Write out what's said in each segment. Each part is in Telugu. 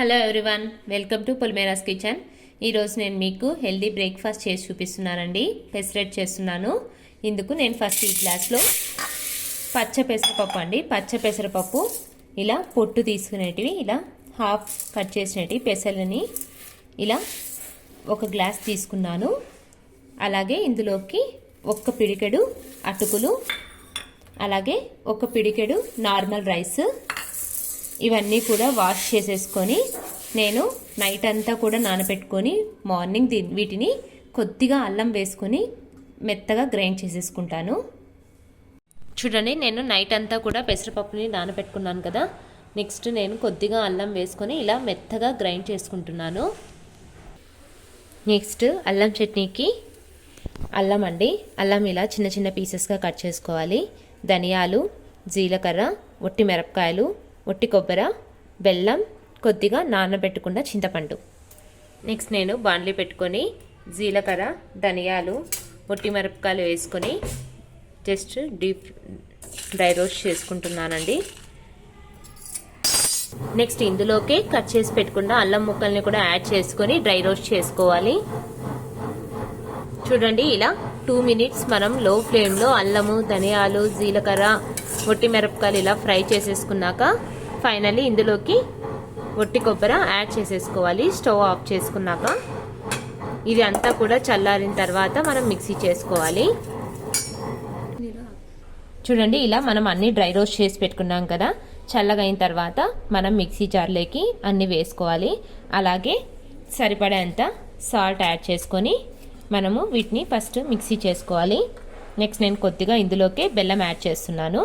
Hello everyone welcome to Polimeras kitchen ఈరోజు నేను మీకు హెల్దీ బ్రేక్ఫాస్ట్ చేసి చూపిస్తున్నానండి. పెసరెట్ చేస్తున్నాను. ఇందుకు నేను ఫస్ట్ ఈ గ్లాస్లో పచ్చ పెసరపప్పు అండి. పచ్చ పెసరపప్పు ఇలా పొట్టు తీసుకునేటివి ఇలా హాఫ్ కట్ చేసినవి పెసలని ఇలా ఒక గ్లాస్ తీసుకున్నాను. అలాగే ఇందులోకి ఒక్క పిడికెడు అటుకులు అలాగే ఒక పిడికెడు నార్మల్ రైస్ ఇవన్నీ కూడా వాష్ చేసేసుకొని నేను నైట్ అంతా కూడా నానబెట్టుకొని మార్నింగ్ దీ- వీటిని కొద్దిగా అల్లం వేసుకొని మెత్తగా గ్రైండ్ చేసేసుకుంటాను. చూడండి నేను నైట్ అంతా కూడా పెసరపప్పుని నానబెట్టుకున్నాను కదా. నెక్స్ట్ నేను కొద్దిగా అల్లం వేసుకొని ఇలా మెత్తగా గ్రైండ్ చేసుకుంటున్నాను. నెక్స్ట్ అల్లం చట్నీకి అల్లం అండి. అల్లం ఇలా చిన్న చిన్న పీసెస్గా కట్ చేసుకోవాలి. ధనియాలు జీలకర్ర ఒట్టి మిరపకాయలు ఒట్టి కొబ్బరి బెల్లం కొద్దిగా నానబెట్టుకున్న చింతపండు. నెక్స్ట్ నేను బాండ్లీ పెట్టుకొని జీలకర్ర ధనియాలు ఒట్టి మిరపకాయలు వేసుకొని జస్ట్ డీప్ డ్రై రోస్ట్ చేసుకుంటున్నానండి. నెక్స్ట్ ఇందులోకి కట్ చేసి పెట్టుకున్న అల్లం ముక్కల్ని కూడా యాడ్ చేసుకొని డ్రై రోస్ట్ చేసుకోవాలి. చూడండి ఇలా టూ మినిట్స్ మనం లో ఫ్లేమ్లో అల్లము ధనియాలు జీలకర్ర ఒట్టి మిరపకాయలు ఇలా ఫ్రై చేసేసుకున్నాక ఫైనల్లీ ఇందులోకి ఒట్టి కొబ్బరి యాడ్ చేసేసుకోవాలి. స్టవ్ ఆఫ్ చేసుకున్నాక ఇది అంతా కూడా చల్లారిన తర్వాత మనం మిక్సీ చేసుకోవాలి. చూడండి ఇలా మనం అన్ని డ్రై రోస్ట్ చేసి పెట్టుకున్నాం కదా. చల్లగైన తర్వాత మనం మిక్సీ జార్లోకి అన్ని వేసుకోవాలి. అలాగే సరిపడేంత సాల్ట్ యాడ్ చేసుకొని మనము వీటిని ఫస్ట్ మిక్సీ చేసుకోవాలి. నెక్స్ట్ నేను కొద్దిగా ఇందులోకి బెల్లం యాడ్ చేస్తున్నాను.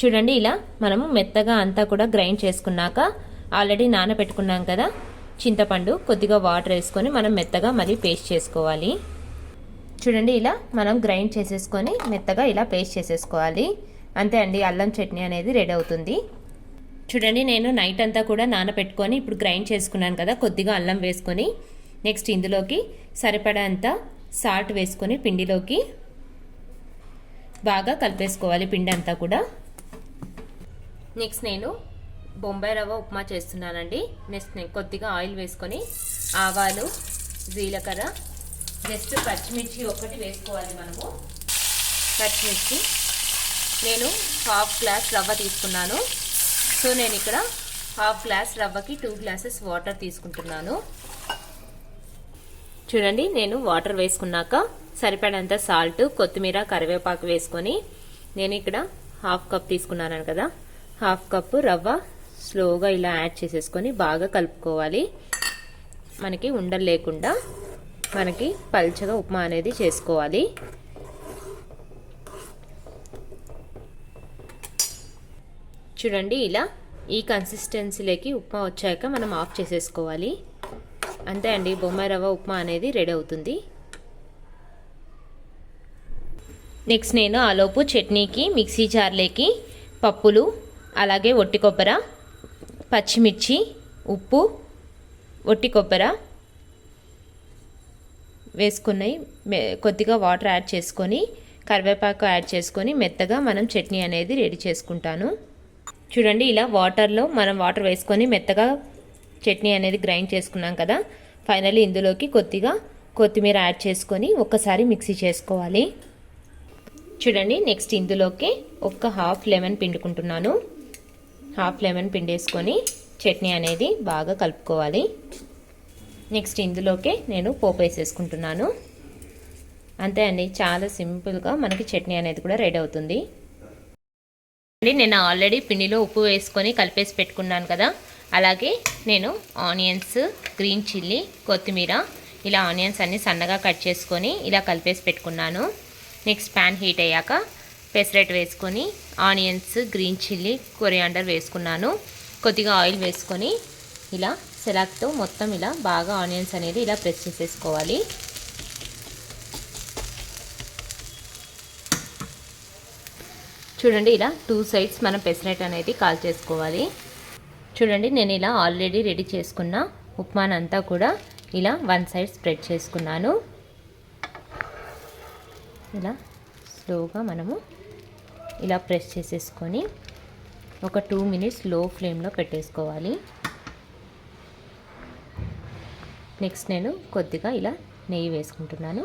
చూడండి ఇలా మనము మెత్తగా అంతా కూడా గ్రైండ్ చేసుకున్నాక ఆల్రెడీ నానబెట్టుకున్నాం కదా చింతపండు కొద్దిగా వాటర్ వేసుకొని మనం మెత్తగా మళ్ళీ పేస్ట్ చేసుకోవాలి. చూడండి ఇలా మనం గ్రైండ్ చేసేసుకొని మెత్తగా ఇలా పేస్ట్ చేసేసుకోవాలి. అంతే అండి అల్లం చట్నీ అనేది రెడీ అవుతుంది. చూడండి నేను నైట్ అంతా కూడా నానబెట్టుకొని ఇప్పుడు గ్రైండ్ చేసుకున్నాను కదా కొద్దిగా అల్లం వేసుకొని. నెక్స్ట్ ఇందులోకి సరిపడంత సాల్ట్ వేసుకొని పిండిలోకి బాగా కలిపేసుకోవాలి పిండి అంతా కూడా. నెక్స్ట్ నేను బొంబాయి రవ్వ ఉప్మా చేస్తున్నానండి. నెక్స్ట్ నేను కొద్దిగా ఆయిల్ వేసుకొని ఆవాలు జీలకర్ర జస్ట్ పచ్చిమిర్చి ఒకటి వేసుకోవాలి మనము. పచ్చిమిర్చి. నేను హాఫ్ గ్లాస్ రవ్వ తీసుకున్నాను. సో నేను ఇక్కడ హాఫ్ గ్లాస్ రవ్వకి టూ గ్లాసెస్ వాటర్ తీసుకుంటున్నాను. చూడండి నేను వాటర్ వేసుకున్నాక సరిపడంత సాల్ట్ కొత్తిమీర కరివేపాకు వేసుకొని నేను ఇక్కడ హాఫ్ కప్ తీసుకున్నాను కదా. హాఫ్ కప్ రవ్వ స్లోగా ఇలా యాడ్ చేసేసుకొని బాగా కలుపుకోవాలి. మనకి ఉండలు లేకుండా మనకి పల్చగా ఉప్మా అనేది చేసుకోవాలి. చూడండి ఇలా ఈ కన్సిస్టెన్సీలోకి ఉప్మా వచ్చాక మనం ఆఫ్ చేసేసుకోవాలి. అంతే అండి బొమ్మాయి రవ్వ ఉప్మా అనేది రెడీ అవుతుంది. నెక్స్ట్ నేను ఆలోపు చట్నీకి మిక్సీ జార్లోకి పప్పులు అలాగే ఒట్టి కొబ్బర పచ్చిమిర్చి ఉప్పు ఒట్టి కొబ్బర వేసుకున్నాయి కొద్దిగా వాటర్ యాడ్ చేసుకొని కరివేపాకు యాడ్ చేసుకొని మెత్తగా మనం చట్నీ అనేది రెడీ చేసుకుంటాను. చూడండి ఇలా వాటర్లో మనం వాటర్ వేసుకొని మెత్తగా చట్నీ అనేది గ్రైండ్ చేసుకున్నాం కదా ఫైనల్లీ ఇందులోకి కొద్దిగా కొత్తిమీర యాడ్ చేసుకొని ఒక్కసారి మిక్సీ చేసుకోవాలి. చూడండి నెక్స్ట్ ఇందులోకి ఒక హాఫ్ లెమన్ పిండుకుంటున్నాను. హాఫ్ లెమన్ పిండేసుకొని చట్నీ అనేది బాగా కలుపుకోవాలి. నెక్స్ట్ ఇందులోకే నేను పోపు వేసేసుకుంటున్నాను. అంతే అండి చాలా సింపుల్గా మనకి చట్నీ అనేది కూడా రెడీ అవుతుంది. అండి నేను ఆల్రెడీ పిండిలో ఉప్పు వేసుకొని కలిపేసి పెట్టుకున్నాను కదా. అలాగే నేను ఆనియన్స్ గ్రీన్ చిల్లీ కొత్తిమీర ఇలా ఆనియన్స్ అన్నీ సన్నగా కట్ చేసుకొని ఇలా కలిపేసి పెట్టుకున్నాను. నెక్స్ట్ ప్యాన్ హీట్ అయ్యాక పెసరెట్ వేసుకొని ఆనియన్స్ గ్రీన్ చిల్లీ కొరియాండర్ వేసుకున్నాను. కొద్దిగా ఆయిల్ వేసుకొని ఇలా సెలాక్తో మొత్తం ఇలా బాగా ఆనియన్స్ అనేది ఇలా ప్రెస్ చేసేసుకోవాలి. చూడండి ఇలా టూ సైడ్స్ మనం పెసరెట్ అనేది కాల్ చేసుకోవాలి. చూడండి నేను ఇలా ఆల్రెడీ రెడీ చేసుకున్న ఉప్మానంతా కూడా ఇలా వన్ సైడ్ స్ప్రెడ్ చేసుకున్నాను. ఇలా స్లోగా మనము ఇలా ప్రెస్ చేసేసుకొని ఒక టూ మినిట్స్లో ఫ్లేమ్లో పెట్టేసుకోవాలి. నెక్స్ట్ నేను కొద్దిగా ఇలా నెయ్యి వేసుకుంటున్నాను.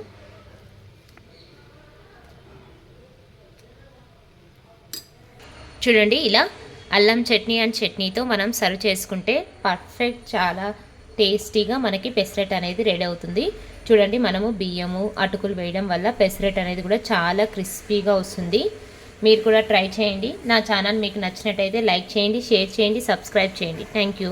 చూడండి ఇలా అల్లం చట్నీ అండ్ చట్నీతో మనం సర్వ్ చేసుకుంటే పర్ఫెక్ట్ చాలా టేస్టీగా మనకి పెసరెట్ అనేది రెడీ అవుతుంది. చూడండి మనము బియ్యము అటుకులు వేయడం వల్ల పెసరెట్ అనేది కూడా చాలా క్రిస్పీగా వస్తుంది. మీరు కూడా ట్రై చేయండి. నా ఛానల్ మీకు నచ్చినట్టయితే లైక్ చేయండి షేర్ చేయండి సబ్స్క్రైబ్ చేయండి. Thank you.